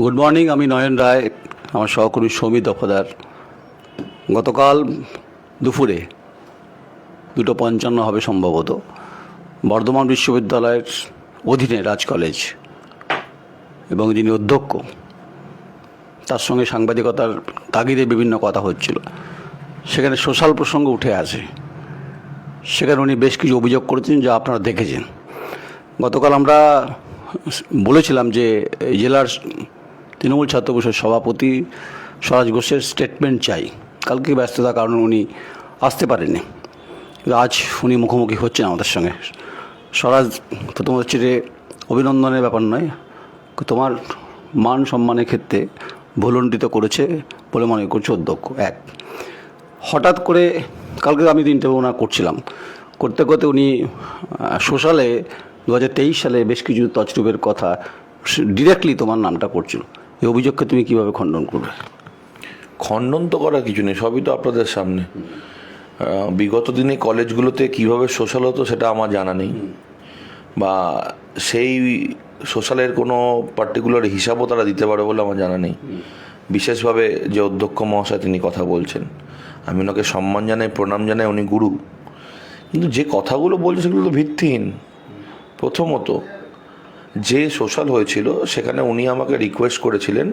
Good morning আমি নয়ন রায়, আমার সহকর্মী সৌমিত দফাদার। গতকাল দুপুরে দুটো পঞ্চান্ন হবে সম্ভবত। বর্ধমান বিশ্ববিদ্যালয়ের অধীনে রাজ কলেজ এবং যিনি অধ্যক্ষ, তার সঙ্গে সাংবাদিকতার তাগিদে বিভিন্ন কথা হচ্ছিল। সেখানে সোশ্যাল প্রসঙ্গ উঠে আসে। সেখানে উনি বেশ কিছু অভিযোগ করেছেন যা আপনারা দেখেছেন। গতকাল আমরা বলেছিলাম যে জেলার তৃণমূল ছাত্র পরিষদ সভাপতি স্বরাজ ঘোষের স্টেটমেন্ট চাই। কালকে ব্যস্ততার কারণে উনি আসতে পারেননি। আজ উনি মুখোমুখি হচ্ছেন আমাদের সঙ্গে। স্বরাজ, প্রথম হচ্ছে যে অভিনন্দনের ব্যাপার নয়, তোমার মান সম্মানের ক্ষেত্রে ভুলণ্ডিত করেছে বলে মনে করছে অধ্যক্ষ। এক। হঠাৎ করে কালকে আমি তো ইন্টারভিউ ওনার করছিলাম। করতে করতে উনি সোশ্যালে দু হাজার তেইশ সালে বেশ কিছু তছরূপের কথা ডিরেক্টলি তোমার নামটা করছিল। এই অভিযোগকে তুমি কীভাবে খণ্ডন করবে? খণ্ডন তো করার কিছু নেই, সবই তো আপনাদের সামনে। বিগত দিনে কলেজগুলোতে কীভাবে সোশ্যাল হতো সেটা আমার জানা নেই। বা সেই সোশ্যালের কোনো পার্টিকুলার হিসাবও তারা দিতে পারে বলে আমার জানা নেই। বিশেষভাবে যে অধ্যক্ষ মহাশয় তিনি কথা বলছেন। আমি ওনাকে সম্মান জানাই, প্রণাম জানাই, উনি গুরু। কিন্তু যে কথাগুলো বলছে সেগুলো তো ভিত্তিহীন। প্রথমত যে সোশ্যাল হয়েছিল সেখানে উনি আমাকে রিকোয়েস্ট করেছিলেন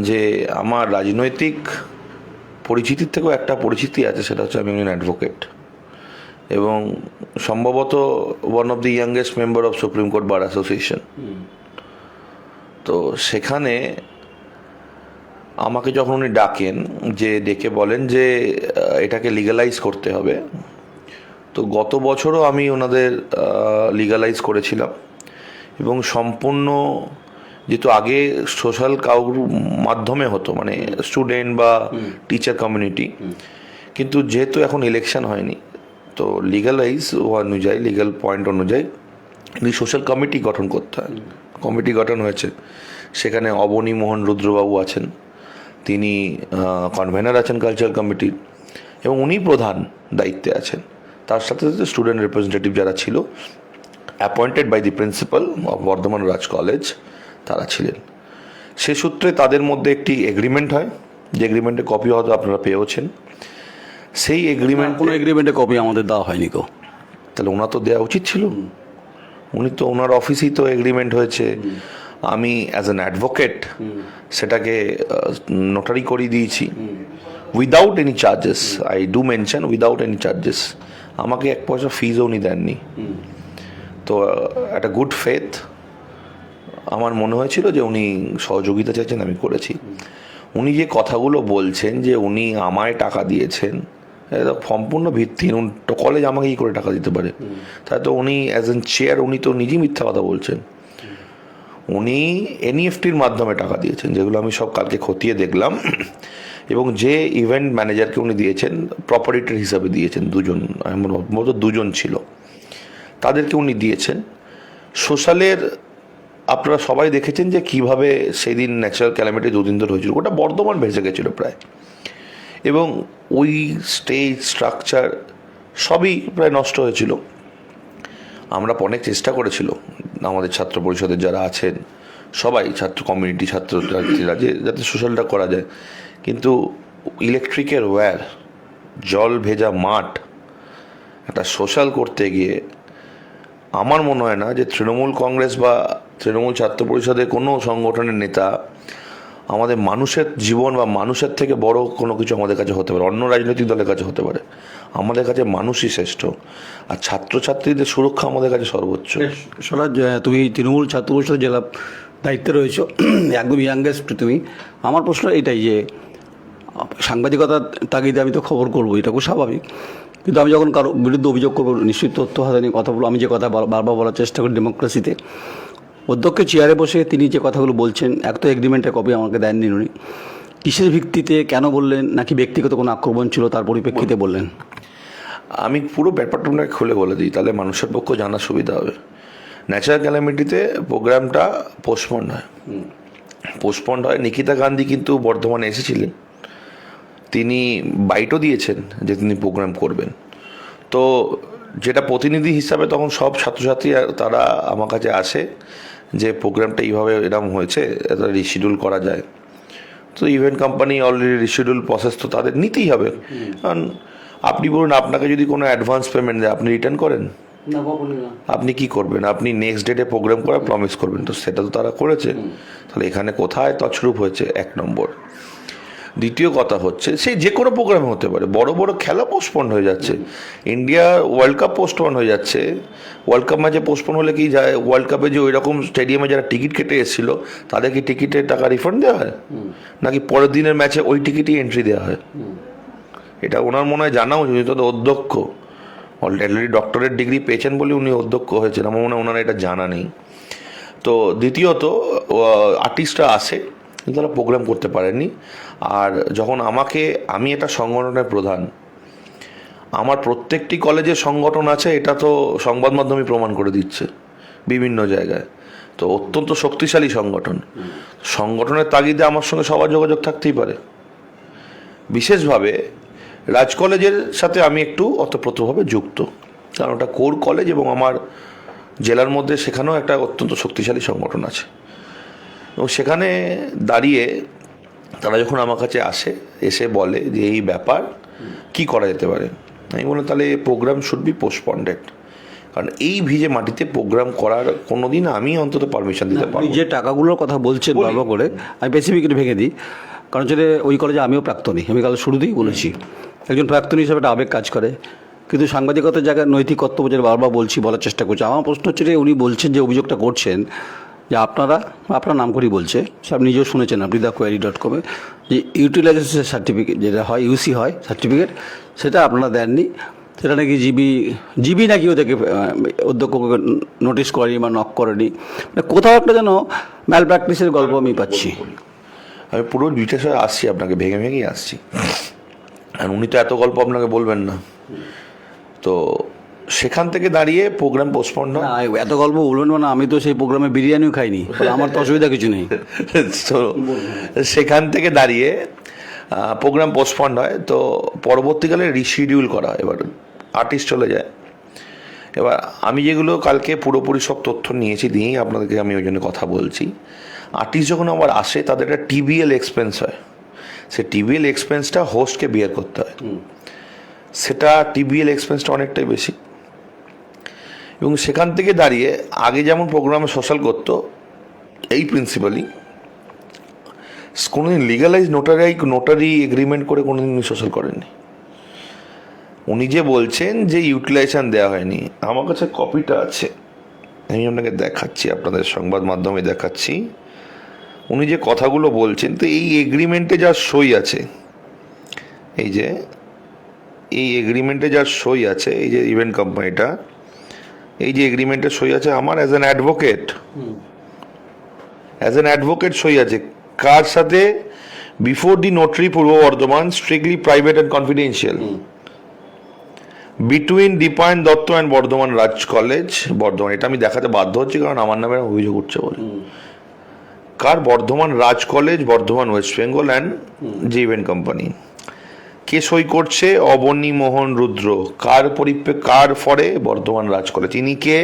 যে আমার রাজনৈতিক পরিচিতির থেকেও একটা পরিচিতি আছে সেটা হচ্ছে আমি একজন অ্যাডভোকেট এবং সম্ভবত one of the youngest member of Supreme Court Bar Association তো সেখানে আমাকে যখন উনি ডাকেন যে ডেকে বলেন যে এটাকে লিগালাইজ করতে হবে তো গত বছরও আমি ওনাদের লিগালাইজ করেছিলাম। এবং সম্পূর্ণ যেহেতু আগে সোশ্যাল কাউর মাধ্যমে হতো মানে স্টুডেন্ট বা টিচার কমিউনিটি কিন্তু যেহেতু এখন ইলেকশন হয়নি তো লিগালাইজ অনুযায়ী লিগাল পয়েন্ট অনুযায়ী সোশ্যাল কমিটি গঠন করতে হয়। কমিটি গঠন হয়েছে। সেখানে অবনী মোহন রুদ্রবাবু আছেন তিনি কনভেনার আছেন কালচারাল কমিটির এবং উনি প্রধান দায়িত্বে আছেন। তার সাথে সাথে স্টুডেন্ট রিপ্রেজেন্টেটিভ যারা ছিল appointed by the principal of Burdwan Raj college তারা ছিলেন। সে সূত্রে তাদের মধ্যে একটি এগ্রিমেন্ট হয়। যে এগ্রিমেন্টের কপি হয়তো আপনারা পেয়েওছেন। সেই এগ্রিমেন্ট কোনো এগ্রিমেন্টে কপি আমাদের দেওয়া হয়নি কো তাহলে ওনার তো দেওয়া উচিত ছিল। উনি তো ওনার অফিসেই তো এগ্রিমেন্ট হয়েছে। আমি অ্যাজ অ্যান অ্যাডভোকেট সেটাকে নোটারি করিয়ে দিয়েছি। Without any charges I do mention without any charges আমাকে এক পয়সা ফিজও উনি দেননি। তো, একটা গুড ফেথ আমার মনে হয়েছিল যে উনি সহযোগিতা চাইছেন, আমি করেছি। উনি যে কথাগুলো বলছেন, যে উনি আমায় টাকা দিয়েছেন, এটা সম্পূর্ণ ভিত্তিহীন। তো কলেজ আমাকে কি করে টাকা দিতে পারে। তাই তো উনি অ্যাজ এন চেয়ার উনি তো নিজেই মিথ্যা কথা বলছেন। উনি এনইএফটির মাধ্যমে টাকা দিয়েছেন, যেগুলো আমি সব কালকে খতিয়ে দেখলাম। এবং যে ইভেন্ট ম্যানেজারকে উনি দিয়েছেন প্রপারেটর হিসাবে দিয়েছেন, দুজন মতো দুজন ছিল। তাদেরকে উনি দিয়েছেন। সোশ্যালের আপনারা সবাই দেখেছেন যে কীভাবে সেদিন ন্যাচারাল ক্যালামিটি দুদিন ধরে হয়েছিল ওটা বর্ধমান ভেসে গেছিল প্রায়। এবং ওই স্টেজ, স্ট্রাকচার সবই প্রায় নষ্ট হয়েছিল। আমরা অনেক চেষ্টা করেছিল, আমাদের ছাত্র পরিষদের যারা আছেন, সবাই, ছাত্র কমিউনিটি ছাত্র যে যাতে সোশ্যালটা করা যায়। কিন্তু ইলেকট্রিকের ওয়্যার জল ভেজা মাঠ, একটা সোশ্যাল করতে গিয়ে আমার মনে হয় না যে তৃণমূল কংগ্রেস বা তৃণমূল ছাত্র পরিষদের কোনো সংগঠনের নেতা আমাদের মানুষের জীবন বা মানুষের থেকে বড় কোনো কিছু আমাদের কাছে হতে পারে, অন্য রাজনৈতিক দলের কাছে হতে পারে। আমাদের কাছে মানুষই শ্রেষ্ঠ আর ছাত্রছাত্রীদের সুরক্ষা আমাদের কাছে সর্বোচ্চ। স্বরাজ তুমি তৃণমূল ছাত্র পরিষদের জেলা দায়িত্বে রয়েছো, একদম ইয়াংগেস্ট তুমি। আমার প্রশ্ন এটাই যে, সাংবাদিকতার তাগিদে আমি তো খবর করব এটা খুব স্বাভাবিক। কিন্তু আমি যখন কারও বিরুদ্ধে অভিযোগ করব নিশ্চয়ই তথ্য হাতে নিয়ে কথা বলব। আমি যে কথা বার- বারবার বলার চেষ্টা করি ডেমোক্রেসিতে। অধ্যক্ষ চেয়ারে বসে তিনি যে কথাগুলো বলছেন এক তো এগ্রিমেন্টের কপি আমাকে দেননি উনি। কিসের ভিত্তিতে কেন বললেন নাকি ব্যক্তিগত কোনো আক্রমণ ছিল তার পরিপ্রেক্ষিতে বললেন? আমি পুরো ব্যাপারটা আপনাকে খুলে বলে দিই তাহলে মানুষের পক্ষে জানার সুবিধা হবে। ন্যাচারাল ক্যালামিটিতে প্রোগ্রামটা পোস্টপন্ড হয়। পোস্টপন্ড হয়। নিকিতা গান্ধী কিন্তু বর্ধমানে এসেছিলেন। তিনি বাইটও দিয়েছেন যে তিনি প্রোগ্রাম করবেন। তো যেটা প্রতিনিধি হিসাবে তখন সব ছাত্রছাত্রী তারা আমার কাছে আসে যে প্রোগ্রামটা এইভাবে এরকম হয়েছে এটা রিশিডিউল করা যায়। তো event company already reschedule process তো তাদের নিতেই হবে। কারণ আপনি বলুন আপনাকে যদি কোনো অ্যাডভান্স পেমেন্ট দেয় আপনি রিটার্ন করেন? না আপনি কি করবেন? আপনি নেক্সট ডেটে প্রোগ্রাম করা প্রমিস করবেন। তো সেটা তো তারা করেছে। তাহলে এখানে কোথায় তছরূপ হয়েছে? এক নম্বর। দ্বিতীয় কথা হচ্ছে সেই যে কোনো প্রোগ্রাম হতে পারে। বড় বড় খেলা পোস্টপন্ড হয়ে যাচ্ছে। ইন্ডিয়া ওয়ার্ল্ড কাপ পোস্টপন্ড হয়ে যাচ্ছে। ওয়ার্ল্ড কাপ ম্যাচে পোস্টপন্ড হলে কি যায়? ওয়ার্ল্ড কাপে যে ওই রকম স্টেডিয়ামে যারা টিকিট কেটে এসেছিল তাদের কি টিকিটের টাকা রিফান্ড দেওয়া হয়? নাকি পরের দিনের ম্যাচে ওই টিকিটই এন্ট্রি দেওয়া হয়? এটা ওনার মনে হয় জানা উচিত তো অধ্যক্ষ। অলরেডি ডক্টরেট ডিগ্রি পেয়েছেন বলে উনি অধ্যক্ষ হয়েছেন। আমার মনে হয় ওনার এটা জানা নেই। তো দ্বিতীয়ত আর্টিস্টরা আসে। কিন্তু তারা প্রোগ্রাম করতে পারেননি। আর যখন আমাকে, আমি এটা সংগঠনের প্রধান, আমার প্রত্যেকটি কলেজে সংগঠন আছে, এটা তো সংবাদ মাধ্যমে প্রমাণ করে দিচ্ছে বিভিন্ন জায়গায়। তো অত্যন্ত শক্তিশালী সংগঠন। সংগঠনের তাগিদে আমার সঙ্গে সবার যোগাযোগ থাকতেই পারে। বিশেষভাবে রাজ কলেজের সাথে আমি একটু অতপ্রতভাবে যুক্ত। কারণ ওটা কোর কলেজ এবং আমার জেলার মধ্যে সেখানেও একটা অত্যন্ত শক্তিশালী সংগঠন আছে। এবং সেখানে দাঁড়িয়ে তারা যখন আমার কাছে আসে এসে বলে যে এই ব্যাপার কি করা যেতে পারে? আমি বললাম তাহলে প্রোগ্রাম শুড বি পোস্টপন্ডেড কারণ এই ভিজে মাটিতে প্রোগ্রাম করার কোনো দিন আমি অন্তত পারমিশন দিতে পারব যে টাকাগুলোর কথা বলছেন বারবার করে আমি স্পেসিফিকলি ভেঙে দিই। কারণ হচ্ছে ওই কলেজে আমিও প্রাক্তনী আমি কাল শুরুতেই বলেছি। একজন প্রাক্তনী হিসাবে একটা আবেগ কাজ করে। কিন্তু সাংবাদিকতার জায়গায় নৈতিক কর্তব্য যেটা বারবার বলছি বলার চেষ্টা করছি। আমার প্রশ্ন হচ্ছে যে উনি বলছেন যে অভিযোগটা করছেন যে আপনারা, আপনার নাম করেই বলছে সে আপনি নিজেও শুনেছেন আপনি দ্য কোয়ারি ডট কমে যে ইউটিলাইজেশন সার্টিফিকেট যেটা হয় ইউসি হয় সার্টিফিকেট সেটা আপনারা দেননি। সেটা নাকি জিবি জিবি নাকি ওদেরকে অধ্যক্ষকে নোটিশ করেনি বা নক করেনি। মানে কোথাও একটা যেন ম্যাল প্র্যাকটিসের গল্প আমি পাচ্ছি। আমি পুরো ডিটেলসে আসছি আপনাকে, ভেঙে ভেঙেই আসছি। আর উনি তো এত গল্প আপনাকে বলবেন না। তো সেখান থেকে দাঁড়িয়ে প্রোগ্রাম পোস্টপন্ড হয় না এত গল্প বলবেন না আমি তো সেই প্রোগ্রামে বিরিয়ানিও খাইনি আমার তো অসুবিধা কিছু নেই। তো সেখান থেকে দাঁড়িয়ে প্রোগ্রাম পোস্টপন্ড হয় তো পরবর্তীকালে রিশিডিউল করা হয় এবার আর্টিস্ট চলে যায়। এবার আমি যেগুলো কালকে পুরোপুরি সব তথ্য নিয়েছি দিয়েই আপনাদেরকে আমি ওই জন্য কথা বলছি। আর্টিস্ট যখন আবার আসে তাদের একটা টিবিএল এক্সপেন্স হয়। সে টিবিএল এক্সপেন্সটা হোস্টকে বিয়ার করতে হয়। সেটা টিবিএল এক্সপেন্সটা অনেকটাই বেশি। এবং সেখান থেকে দাঁড়িয়ে আগে যেমন প্রোগ্রামে সোশ্যাল করতো, এই প্রিন্সিপালি কোনোদিন লিগালাইজ নোটারি নোটারি এগ্রিমেন্ট করে কোনোদিন উনি সোশ্যাল করেননি। উনি যে বলছেন যে ইউটিলাইজেশন দেওয়া হয়নি, আমার কাছে কপিটা আছে। আমি আপনাকে দেখাচ্ছি, আপনাদের সংবাদ মাধ্যমে দেখাচ্ছি। উনি যে কথাগুলো বলছেন, তো এই এগ্রিমেন্টে যা সই আছে, এই যে, এই এগ্রিমেন্টে যা সই আছে, এই যে ইভেন্ট কোম্পানিটা এই যে এগ্রিমেন্টে সই আছে আমার as an advocate as an advocate সই আছে। কার সাথে? Before the notary Purba Bardhaman strictly private and confidential between Dipayan Dutta and Burdwan Raj college Burdwan. এটা আমি দেখাতে বাধ্য হচ্ছি কারণ আমার নামে অভিযোগ উঠছে বলে। কার? Bardhaman Raj college Bardhaman West Bengal and event company. কে সই করছে? অবনী মোহন রুদ্র। কার পরিপ্রেক্ষে কার ফরে? বর্ধমান রাজ কলেজ। ইনি কে?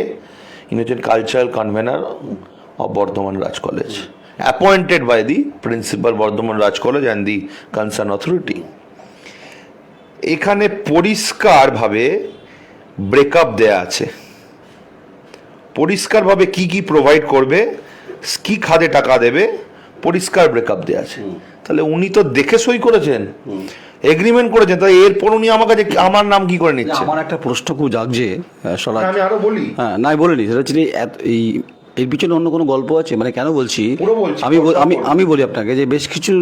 ইনি হচ্ছেন cultural convener of Bardhaman Raj college. Appointed by the principal Bardhaman Raj college and the concern authority এখানে পরিষ্কারভাবে ব্রেকআপ দেয়া আছে। পরিষ্কারভাবে কি কি প্রোভাইড করবে? কি খাদে টাকা দেবে? পরিষ্কার ব্রেকআপ দেয়া আছে। তাহলে উনি তো দেখে সই করেছেন। এগ্রিমেন্ট করেছেন তাহলে এরপর উনি আমার কাছে আমার নাম কি করে নিচ্ছে? আমার একটা প্রশ্ন খুব জাগছে আহ, স্বরাজ আমি আরও বলি। হ্যাঁ নাই বলিনি সেটা হচ্ছে এই এর পিছনে অন্য কোনো গল্প আছে? মানে কেন বলছি? আমি আমি আমি বলি আপনাকে যে বেশ কিছু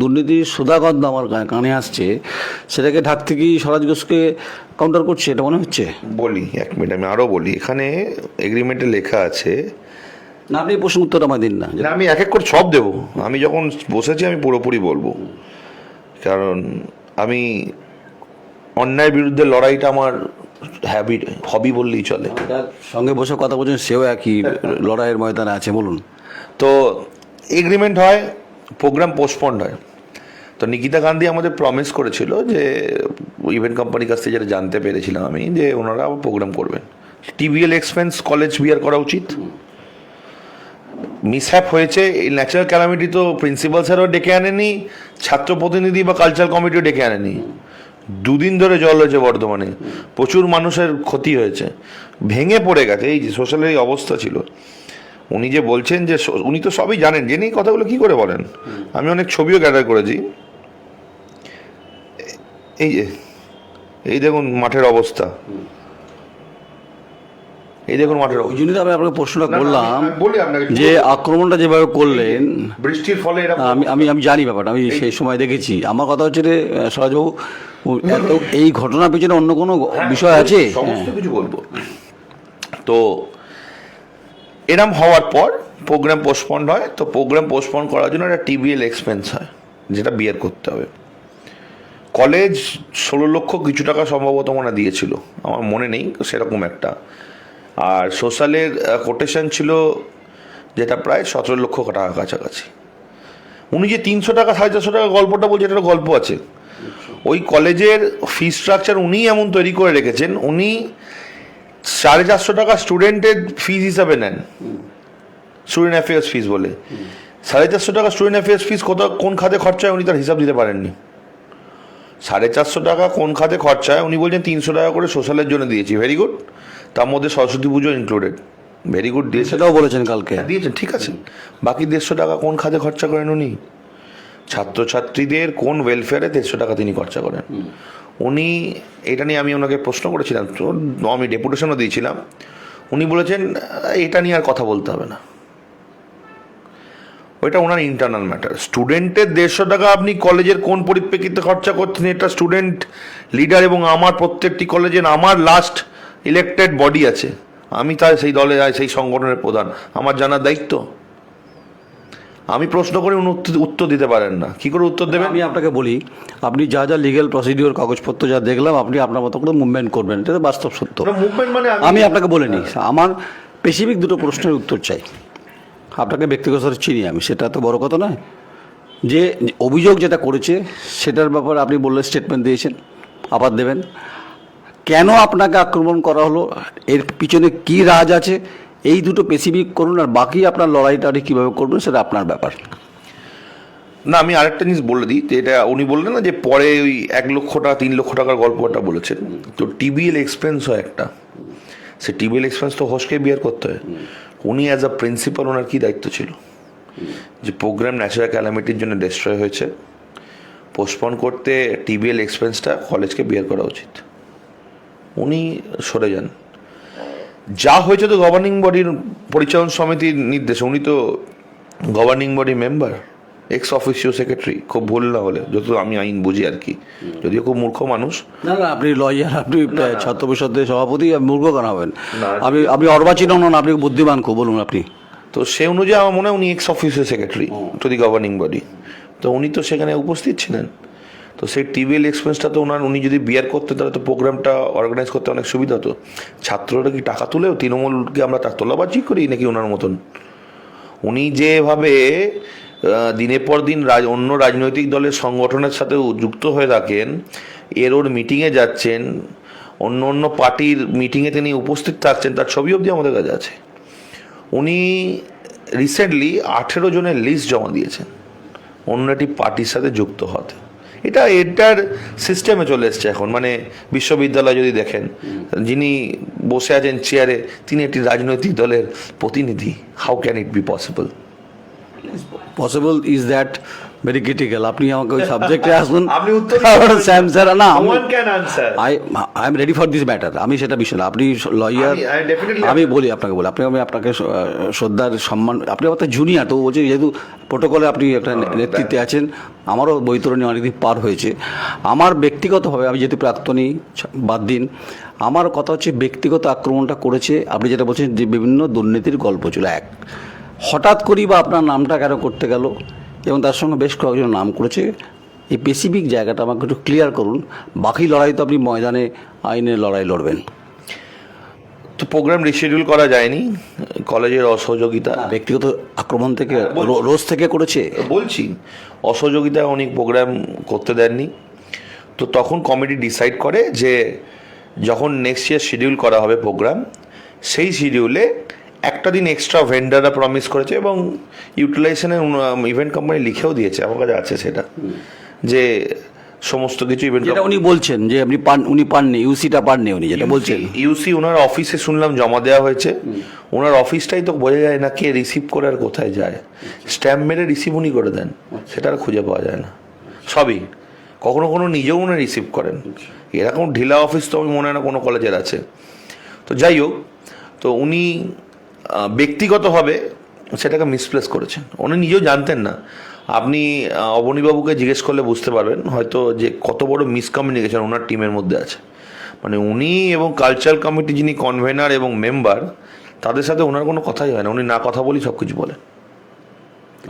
দুর্নীতির সুদাগন্ধ আমার কানে আসছে সেটাকে ঢাকতে কি স্বরাজ ঘোষকে কাউন্টার করছে এটা মনে হচ্ছে? বলি এক মিনিট আমি আরও বলি এখানে এগ্রিমেন্টে লেখা আছে না আপনি প্রশ্ন উত্তর আমার দিন না। না আমি এক এক করে সব দেবো। আমি যখন বসেছি আমি পুরোপুরি বলব। কারণ আমি অন্যায়ের বিরুদ্ধে লড়াইটা আমার হ্যাবিট হবি বললেই চলে। সঙ্গে বসে কথা বলছেন সেও একই লড়াইয়ের ময়দানে আছে বলুন। তো এগ্রিমেন্ট হয় প্রোগ্রাম পোস্টপন্ড হয়। তো নিকিতা গান্ধী আমাদের প্রমিস করেছিল যে ইভেন্ট কোম্পানির কাছ থেকে যেটা জানতে পেরেছিলাম আমি যে ওনারা প্রোগ্রাম করবেন। টিভিএল এক্সপেন্স কলেজ বিয়ার করা উচিত। মিসহ্যাপ হয়েছে, এই ন্যাচারাল ক্যালামিটি তো প্রিন্সিপাল স্যারও ডেকে আনেনি, ছাত্র প্রতিনিধি বা কালচারাল কমিটিও ডেকে আনেনি। দুদিন ধরে জল হয়েছে বর্ধমানে, প্রচুর মানুষের ক্ষতি হয়েছে। ভেঙে পড়ে গেছে, এই যে সোশ্যালের এই অবস্থা ছিল। উনি যে বলছেন যে উনি তো সবই জানেন জেনেই কথাগুলো কি করে বলেন? আমি অনেক ছবিও গ্যাদার করেছি। এই যে, এই দেখুন মাঠের অবস্থা। এই দেখুন মাঠের ওই তো আমি আপনাকে প্রশ্নটা করলাম বলি আপনাকে যে আক্রমণটা যেভাবে করলেন বৃষ্টির ফলে আমি আমি আমি জানি ব্যাপারটা আমি সেই সময় দেখেছি। আমার কথা হচ্ছে যে সরাজবাবু এত এই ঘটনার পিছনে অন্য কোনো বিষয় আছে? হ্যাঁ, সমস্ত কিছু বলব। তো এরম হওয়ার পর প্রোগ্রাম পোস্টপন্ড হয়। তো প্রোগ্রাম পোস্টপন্ড করার জন্য একটা টিবিএল এক্সপেন্স হয় যেটা বিয়ার করতে হবে। কলেজ ষোলো লক্ষ কিছু টাকা সম্ভবত মনে দিয়েছিল। আমার মনে নেই সেরকম একটা। আর সোশ্যালের কোটেশন ছিল যেটা প্রায় সতেরো লক্ষ টাকা কাছাকাছি। উনি যে তিনশো টাকা, সাড়ে চারশো টাকা গল্পটা বলছে এটা গল্প আছে। ওই কলেজের ফি স্ট্রাকচার উনি এমন তৈরি করে রেখেছেন, উনি সাড়ে চারশো টাকা স্টুডেন্টের ফিজ হিসাবে নেন। স্টুডেন্ট অ্যাফেয়ার্স ফিস বলে। সাড়ে চারশো টাকা স্টুডেন্ট অ্যাফেয়ার্স ফিস কত কোন খাতে খরচা হয় উনি তার হিসাব দিতে পারেননি। সাড়ে চারশো টাকা কোন খাতে খরচা হয়, উনি বলছেন তিনশো টাকা করে সোশ্যালের জন্য দিয়েছি ভেরি গুড তার মধ্যে সরস্বতী পুজো ইনক্লুডেড ভেরি গুড দিয়েছে সেটাও বলেছেন কালকে। দিয়েছেন ঠিক আছে। বাকি দেড়শো টাকা কোন খাতে খরচা করেন উনি? ছাত্রছাত্রীদের কোন ওয়েলফেয়ারে দেড়শো টাকা তিনি খরচা করেন? উনি এটা নিয়ে আমি ওনাকে প্রশ্ন করেছিলাম তো আমি ডেপুটেশনও দিয়েছিলাম। উনি বলেছেন এটা নিয়ে আর কথা বলতে হবে না। ওইটা ওনার ইন্টারনাল ম্যাটার স্টুডেন্টের দেড়শো টাকা আপনি কলেজের কোন পরিপ্রেক্ষিতে খরচা করছেন? এটা স্টুডেন্ট লিডার এবং আমার প্রত্যেকটি কলেজের আমার লাস্ট ইলেক্টেড বডি আছে। আমি তার সেই দলে সেই সংগঠনের প্রধান। আমার জানার দায়িত্ব। আমি প্রশ্ন করে উনি উত্তর- দিতে পারেন না। কি করে উত্তর দেবেন? আমি আপনাকে বলি আপনি যা যা লিগেল প্রসিডিওর কাগজপত্র যা দেখলাম আপনি আপনার মতো করে মুভমেন্ট করবেন। এটা তো বাস্তব সত্য। মুভমেন্ট মানে আমি আপনাকে বলে নিই আমার স্পেসিফিক দুটো প্রশ্নের উত্তর চাই। আপনাকে ব্যক্তিগত চিনি আমি সেটা তো বড় কথা নয়। যে অভিযোগ যেটা করেছে সেটার ব্যাপারে আপনি বললে স্টেটমেন্ট দিয়েছেন আবার দেবেন। কেন আপনাকে আক্রমণ করা হলো? এর পিছনে কি রাজ আছে? এই দুটো স্পেসিফিক করুন আর বাকি আপনার লড়াইটা আপনি কীভাবে করবেন সেটা আপনার ব্যাপার। না, আমি আরেকটা জিনিস বলে দিই তো এটা উনি বললেন না যে পরে ওই এক লক্ষ টাকা, তিন লক্ষ টাকার গল্পটা বলেছেন। তো টিবিএল এক্সপেন্স হয় একটা। সে টিবিএল এক্সপেন্স তো হোসকে বিয়ার করতে হয়। উনি অ্যাজ আ প্রিন্সিপাল ওনার কী দায়িত্ব ছিল? যে প্রোগ্রাম ন্যাচারাল ক্যালামিটির জন্য ডিস্ট্রয় হয়েছে। পোস্টপন করতে টিবিএল এক্সপেন্সটা কলেজকে বিয়ার করা উচিত। উনি সরে যান। যা হয়েছে তো গভর্নিং বডির পরিচালন সমিতির নির্দেশে। উনি তো governing body member ex officio secretary খুব ভুল না হলে যত আমি আইন বুঝি আর কি। যদিও খুব মূর্খ মানুষ। না না আপনি লয়ার আপনি ছাত্র পরিষদের সভাপতি মূর্খ কেন হবেন। আপনি আপনি অর্বাচীন নন আপনি বুদ্ধিমান খুব বলুন আপনি। তো সে অনুযায়ী আমার মনে হয় উনি ex officio secretary to the governing body তো উনি তো সেখানে উপস্থিত ছিলেন। তো সেই টিভিএল এক্সপেন্সটা তো ওনার, উনি যদি বিয়ার করতে তাহলে তো প্রোগ্রামটা অর্গানাইজ করতে অনেক সুবিধা হতো। ছাত্ররা কি টাকা তুলেও তৃণমূলকে আমরা তার তোলাবাজি করি নাকি ওনার মতন? উনি যেভাবে দিনের পর দিন অন্য রাজনৈতিক দলের সংগঠনের সাথে যুক্ত হয়ে থাকেন, এর ওর মিটিংয়ে যাচ্ছেন, অন্য অন্য পার্টির মিটিংয়ে তিনি উপস্থিত থাকছেন, তার ছবি অবধি আমাদের কাছে আছে। উনি রিসেন্টলি আঠেরো জনের লিস্ট জমা দিয়েছেন। অন্য একটি পার্টির সাথে যুক্ত হতে এটা এটার সিস্টেমে চলে এসছে এখন। মানে বিশ্ববিদ্যালয় যদি দেখেন, যিনি বসে আছেন চেয়ারে তিনি একটি রাজনৈতিক দলের প্রতিনিধি। How can it be possible possible is that very critical আপনি আমাকে ওই সাবজেক্টে আসুন। আপনি উত্তর স্যাম স্যার না. I I am ready for this matter আমি সেটা বিষয় না। আপনি লয়ার আমি- আমি বলি আপনাকে বলি। আপনি আমি আপনাকে শ্রদ্ধার সম্মান আপনি আমার জুনিয়র তো বলছি যেহেতু প্রোটোকলে আপনি একটা নেতৃত্বে আছেন আমারও বৈতরণী অনেকদিন পার হয়েছে। আমার ব্যক্তিগতভাবে আমি যেহেতু প্রাক্তনী বাদ দিন আমার কথা হচ্ছে ব্যক্তিগত আক্রমণটা করেছে আপনি যেটা বলছেন যে বিভিন্ন দুর্নীতির গল্প ছিল এক। হঠাৎ করেই বা আপনার নামটা কেন করতে গেল? এবং তার সঙ্গে বেশ কয়েকজন নাম করেছে। এই স্পেসিফিক জায়গাটা আমাকে একটু ক্লিয়ার করুন। বাকি লড়াই তো আপনি ময়দানে আইনের লড়াই লড়বেন। তো প্রোগ্রাম রিশিডিউল করা যায়নি। কলেজের অসহযোগিতা ব্যক্তিগত আক্রমণ থেকে রোজ থেকে করেছে। বলছি অসহযোগিতায় অনেক প্রোগ্রাম করতে দেননি। তো তখন কমিটি ডিসাইড করে যে যখন নেক্সট ইয়ার শিডিউল করা হবে প্রোগ্রাম সেই শিডিউলে একটা দিন এক্সট্রা ভেন্ডাররা প্রমিস করেছে এবং ইউটিলাইজেশনের ইভেন্ট কোম্পানি লিখেও দিয়েছে আমার কাছে আছে সেটা। যে সমস্ত কিছু ইভেন্ট যেটা উনি বলছেন যে আপনি পান উনি পাননি ইউসিটা পাননি উনি যেটা বলছেন। ইউসি ওনার অফিসে শুনলাম জমা দেওয়া হয়েছে। ওনার অফিসটাই তো বোঝা যায় না কে রিসিভ করে আর কোথায় যায়। স্ট্যাম্প মেরে রিসিভ উনি করে দেন সেটা আর খুঁজে পাওয়া যায় না। সবই। কখনো কোনো নিজেও উনি রিসিভ করেন। এরকম ঢিলা অফিস তো আমি মনে হয় না কোনো কলেজের আছে। তো যাই হোক তো উনি ব্যক্তিগতভাবে সেটাকে মিসপ্লেস করেছেন। উনি নিজেও জানতেন না। আপনি অবনীবাবুকে জিজ্ঞেস করলে বুঝতে পারবেন হয়তো যে কত বড় মিসকমিউনিকেশন ওনার টিমের মধ্যে আছে। মানে উনি এবং কালচারাল কমিটি যিনি কনভেনার এবং মেম্বার তাদের সাথে ওনার কোনো কথাই হয় না। উনি না কথা বলি সব কিছু বলেন।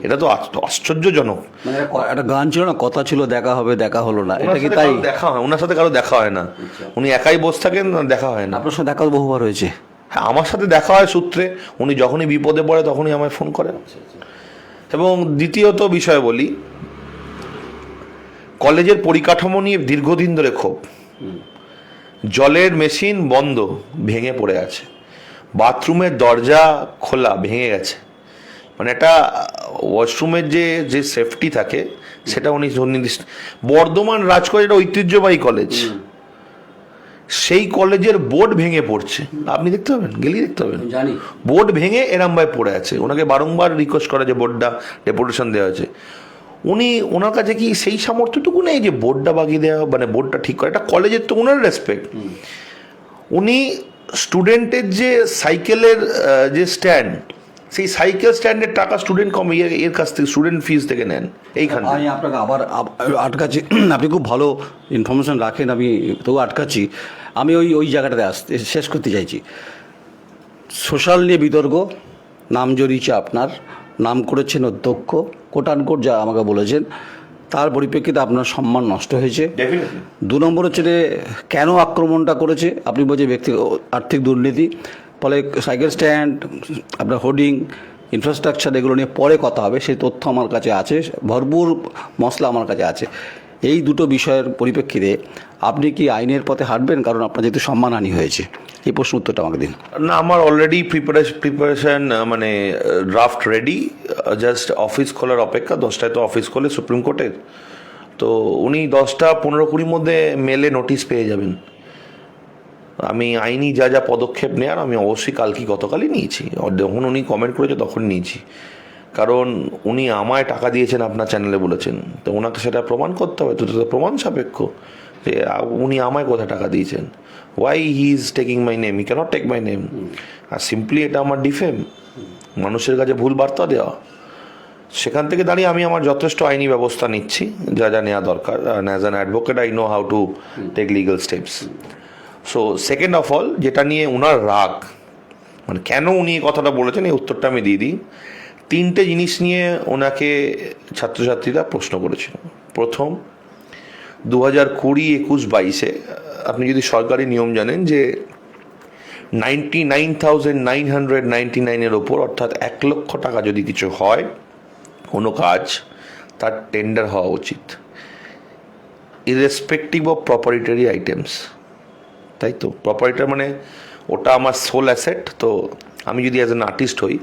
এটা তো আশ্চর্যজনক। মানে একটা গান ছিল না কথা ছিল দেখা হবে দেখা হলো না। এটা কি তাই? দেখা হয় ওনার সাথে কারও দেখা হয় না। উনি একাই বসে থাকেন দেখা হয় না। আপনার সঙ্গে দেখা বহুবার হয়েছে। হ্যাঁ আমার সাথে দেখা হয় সূত্রে। উনি যখনই বিপদে পড়ে তখনই আমায় ফোন করেন এবং দ্বিতীয়ত বিষয় বলি, কলেজের পরিকাঠামো নিয়ে দীর্ঘদিন ধরে ক্ষোভ। জলের মেশিন বন্ধ, ভেঙে পড়ে আছে। বাথরুমের দরজা খোলা, ভেঙে গেছে। মানে একটা, ওয়াশরুমের যে যে সেফটি থাকে, সেটা উনি বর্ধমান রাজকলেজ একটা ঐতিহ্যবাহী কলেজ। সেই কলেজের বোর্ড ভেঙে পড়ছে। আপনি দেখতে পাবেন গেলেই দেখতে পাবেন। জানি। বোর্ড ভেঙে এরম ভাবে পড়ে আছে। ওনাকে বারংবার রিকোয়েস্ট করা যে বোর্ডটা ডেপুটেশন দেওয়া হয়েছে। উনি ওনার কাছে কি সেই সামর্থ্যটুকু নেই যে বোর্ডটা বাগিয়ে দেওয়া মানে বোর্ডটা ঠিক করে? এটা কলেজের তো ওনার রেসপেক্ট উনি স্টুডেন্টের যে সাইকেলের যে স্ট্যান্ড সেই সাইকেল স্ট্যান্ডের টাকা স্টুডেন্ট কম এর এর কাছ থেকে স্টুডেন্ট ফিজ থেকে নেন এইখানে আমি আপনাকে আবার আটকাচ্ছি। আপনি খুব ভালো ইনফরমেশন রাখেন আমি তবু আটকাচ্ছি। আমি ওই ওই জায়গাটাতে আসতে শেষ করতে চাইছি। সোশ্যাল নিয়ে বিতর্ক নাম জড়িয়েছে আপনার নাম করেছেন অধ্যক্ষ কোটানকোট যা আমাকে বলেছেন তার পরিপ্রেক্ষিতে আপনার সম্মান নষ্ট হয়েছে। দু নম্বর হচ্ছে কেন আক্রমণটা করেছে? আপনি বলছেন ব্যক্তি আর্থিক দুর্নীতি। ফলে সাইকেল স্ট্যান্ড, আপনার হোর্ডিং ইনফ্রাস্ট্রাকচার এগুলো নিয়ে পরে কথা হবে, সেই তথ্য আমার কাছে আছে, ভরপুর মশলা আমার কাছে আছে। এই দুটো বিষয়ের পরিপ্রেক্ষিতে আপনি কি আইনের পথে হাঁটবেন? কারণ আপনার যেহেতু সম্মানহানি হয়েছে। এই প্রশ্ন উত্তরটা আমাকে দিন। না, আমার অলরেডি প্রিপারেশন প্রিপারেশন মানে ড্রাফট রেডি জাস্ট অফিস খোলার অপেক্ষা, দশটায় তো অফিস খোলে সুপ্রিম কোর্টের তো উনি দশটা পনেরো কুড়ির মধ্যে মেলে নোটিশ পেয়ে যাবেন। আমি আইনি যা যা পদক্ষেপ নেওয়ার আমি অবশ্যই কালকে গতকালই নিয়েছি। যখন উনি কমেন্ট করেছে তখন নিয়েছি। কারণ উনি আমায় টাকা দিয়েছেন আপনার চ্যানেলে বলেছেন। তো ওনাকে সেটা প্রমাণ করতে হবে। তো প্রমাণ সাপেক্ষ যে উনি আমায় কোথায় টাকা দিয়েছেন? Why he is taking my name I can't take my name R simply এটা আমার ডিফেম মানুষের কাছে ভুল বার্তা দেওয়া। সেখান থেকে দাঁড়িয়ে আমি আমার যথেষ্ট আইনি ব্যবস্থা নিচ্ছি। যা যা নেওয়া দরকার। As an advocate I know how to take legal steps so second of all যেটা নিয়ে ওনার রাগ মানে কেন উনি এই কথাটা বলেছেন, এই উত্তরটা আমি দিয়ে দিই। তিনটে জিনিস নিয়ে ওনাকে ছাত্রছাত্রীরা প্রশ্ন করেছিল। প্রথম দু হাজার কুড়ি একুশ বাইশে, আপনি যদি সরকারি নিয়ম জানেন যে ninety nine thousand nine hundred ninety নাইনের ওপর অর্থাৎ এক লক্ষ টাকা যদি কিছু হয়, কোনো কাজ, তার টেন্ডার হওয়া উচিত। ইরেসপেক্টিভ অফ প্রপারিটারি আইটেমস তাই তো? প্রপারিটার মানে ওটা আমার সোল অ্যাসেট তো আমি যদি অ্যাজ অ্যান আর্টিস্ট হই,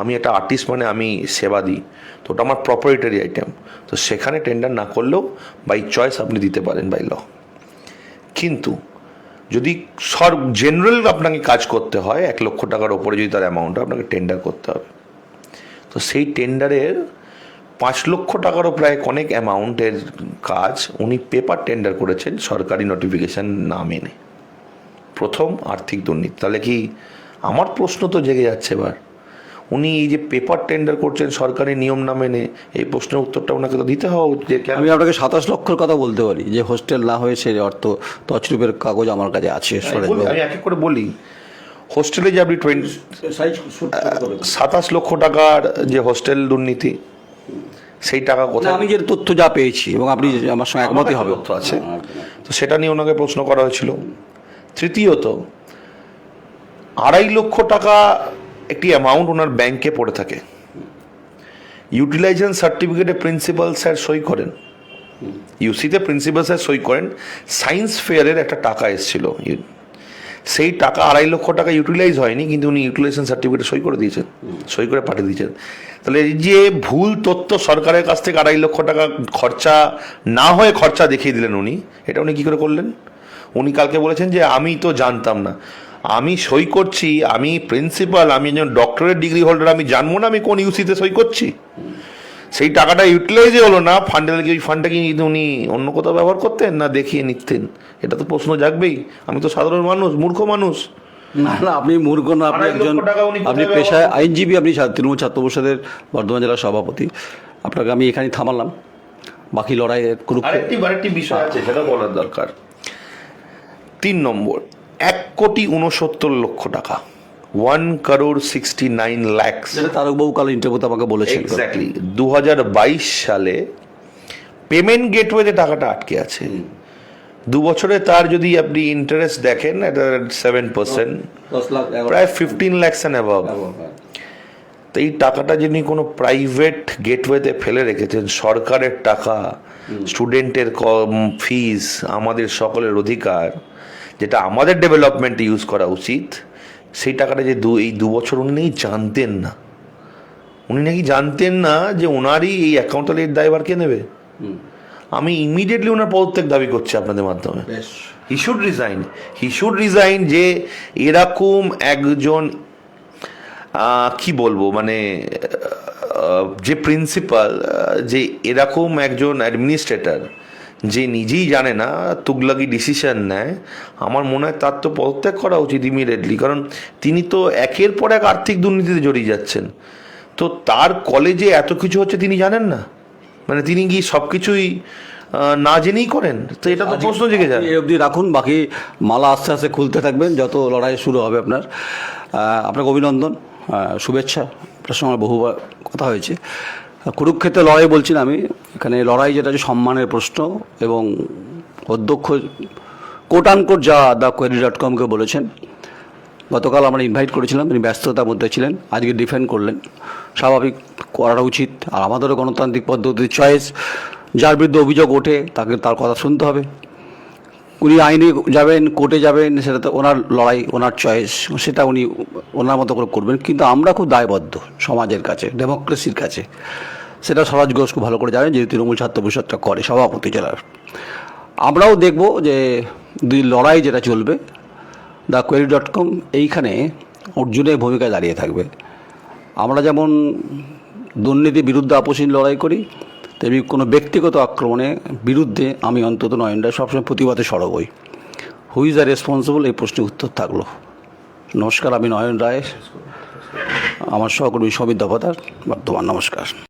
আমি একটা আর্টিস্ট মানে আমি সেবা দিই। তো ওটা আমার প্রপারিটারি আইটেম তো সেখানে টেন্ডার না করলেও বাই চয়েস আপনি দিতে পারেন বাই ল কিন্তু যদি সর জেনারেল আপনাকে কাজ করতে হয়, এক লক্ষ টাকার ওপরে যদি তার অ্যামাউন্ট আপনাকে টেন্ডার করতে হবে। তো সেই টেন্ডারের পাঁচ লক্ষ টাকারও প্রায় অনেক অ্যামাউন্টের কাজ উনি পেপার টেন্ডার করেছেন সরকারি নোটিফিকেশন না মেনে প্রথম আর্থিক দুর্নীতি। তাহলে কি আমার প্রশ্ন তো জেগে যাচ্ছে এবার। উনি এই যে পেপার টেন্ডার করছেন সরকারি নিয়ম না মেনে এই প্রশ্নের উত্তরটা ওনাকে তো দিতে হওয়া উচিত যে আমি আপনাকে সাতাশ লক্ষর কথা বলতে পারি যে হোস্টেল না হয়ে সে অর্থ তছরূপের কাগজ আমার কাছে আছে আমি এক এক করে বলি। হোস্টেলে যে আপনি টোয়েন্টি সাতাশ লক্ষ টাকার যে হোস্টেল দুর্নীতি সেই টাকা কোথায়? আমি যে তথ্য যা পেয়েছি এবং আপনি আমার সঙ্গে একমতই হবে তথ্য আছে। তো সেটা নিয়ে ওনাকে প্রশ্ন করা হয়েছিল। তৃতীয়ত, আড়াই লক্ষ টাকা একটি অ্যামাউন্ট ওনার ব্যাংকে পড়ে থাকে। ইউটিলাইজেশন সার্টিফিকেটে প্রিন্সিপাল স্যার সই করেন। ইউসিতে প্রিন্সিপাল স্যার সই করেন। সায়েন্স ফেয়ারের একটা টাকা এসেছিল। সেই টাকা আড়াই লক্ষ টাকা ইউটিলাইজ হয়নি, কিন্তু উনি ইউটিলাইজেশন সার্টিফিকেট সই করে দিয়েছেন। সই করে পাঠিয়ে দিয়েছেন। তাহলে এই যে ভুল তথ্য সরকারের কাছ থেকে আড়াই লক্ষ টাকা খরচা না হয়ে খরচা দেখিয়ে দিলেন উনি, এটা উনি কী করে করলেন? উনি কালকে বলেছেন যে আমি তো জানতাম না। আমি সই করছি আমি প্রিন্সিপাল আমি একজন ডক্টরের ডিগ্রি হোল্ডার আমি জানব না আমি কোন ইউসিতে সই করছি? সেই টাকাটা ইউটিলাইজই হলো না ফান্ডে কি ওই ফান্ডটা কি উনি অন্য কোথাও ব্যবহার করতেন না দেখিয়ে নিতেন? এটা তো প্রশ্ন জাগবেই। আমি তো সাধারণ মানুষ মূর্খ মানুষ। না না আপনি মূর্খ না আপনি একজন আপনি পেশায় আইনজীবী আপনি তৃণমূল ছাত্র পরিষদের বর্ধমান জেলার সভাপতি। আপনাকে আমি এখানেই থামালাম। বাকি লড়াইয়ের আরেকটি বিষয় আছে সেটা বলার দরকার। তিন নম্বর এক কোটি উনসত্তর লক্ষ টাকা। One crore sixty nine lakhs যেটা তারকবাবু কাল ইন্টারভিউতে আমাকে বলেছেন এক্স্যাক্টলি দু হাজার বাইশ সালে পেমেন্ট গেটওয়েতে টাকাটা আটকে আছে। দু বছরে তার যদি আপনি ইন্টারেস্ট দেখেন সেভেন পার্সেন্ট প্রায় ফিফটিন ল্যাক্স অ্যান্ড অ্যাভাব তো এই টাকাটা যিনি কোনো প্রাইভেট গেটওয়েতে ফেলে রেখেছেন সরকারের টাকা স্টুডেন্টের ফিস আমাদের সকলের অধিকার যেটা আমাদের ডেভেলপমেন্টে ইউজ করা উচিত সেই টাকাটা যে দু এই দু বছর উনি নাকি জানতেন না। উনি নাকি জানতেন না যে ওনারই এই অ্যাকাউন্টালের দায়ভার কে নেবে। আমি ইমিডিয়েটলি ওনার পদত্যাগ দাবি করছি আপনাদের মাধ্যমে। He should resign he should resign যে এরকম একজন কি বলব মানে যে প্রিন্সিপাল যে এরকম একজন অ্যাডমিনিস্ট্রেটর যে নিজেই জানে না তুগলাকি ডিসিশন নেয় আমার মনে হয় তার তো পদত্যাগ করা উচিত ইমিডিয়েটলি কারণ তিনি তো একের পর এক আর্থিক দুর্নীতিতে জড়িয়ে যাচ্ছেন। তো তার কলেজে এত কিছু হচ্ছে তিনি জানেন না? মানে তিনি কি সব কিছুই না জেনেই করেন? তো এটা তো প্রশ্ন জেগে যায়। এই অবধি রাখুন বাকি মালা আস্তে আস্তে খুলতে থাকবেন যত লড়াই শুরু হবে আপনার। আপনাকে অভিনন্দন শুভেচ্ছা। আপনার সঙ্গে বহুবার কথা হয়েছে। কুরুক্ষেত্রে লড়াই বলছি না আমি। এখানে লড়াই যেটা হচ্ছে সম্মানের প্রশ্ন এবং অধ্যক্ষ কোট আনকোট যা দ্য কোয়েরি ডট কমকে বলেছেন, গতকাল আমরা ইনভাইট করেছিলাম, তিনি ব্যস্ততার মধ্যে ছিলেন, আজকে ডিফেন্ড করলেন। স্বাভাবিক করাটা উচিত, আর আমাদেরও গণতান্ত্রিক পদ্ধতির চয়েস যার বিরুদ্ধে অভিযোগ ওঠে, তাকে তার কথা শুনতে হবে। উনি আইনে যাবেন, কোর্টে যাবেন, সেটা তো ওনার লড়াই, ওনার চয়েস সেটা উনি ওনার মতো করে করবেন। কিন্তু আমরা খুব দায়বদ্ধ সমাজের কাছে ডেমোক্রেসির কাছে। সেটা স্বরাজ ঘোষ খুব ভালো করে জানেন যে তৃণমূল ছাত্র পরিষদটা করে, সভাপতি জেলার। আমরাও দেখব যে দুই লড়াই যেটা চলবে, দ্য কোয়েরি ডট কম, এইখানে অর্জুনের ভূমিকায় দাঁড়িয়ে থাকবে। আমরা যেমন দুর্নীতি বিরুদ্ধে আপোষহীন লড়াই করি তেমনি কোনো ব্যক্তিগত আক্রমণে বিরুদ্ধে আমি অন্তত নয়ন রায় সবসময় প্রতিবাদে সরব হই। হুই ইজ আর রেসপন্সিবল এই প্রশ্নের উত্তর থাকল। নমস্কার, আমি নয়ন রায়। আমার সহকর্মী সমিত দফাদার। বর্তমান নমস্কার।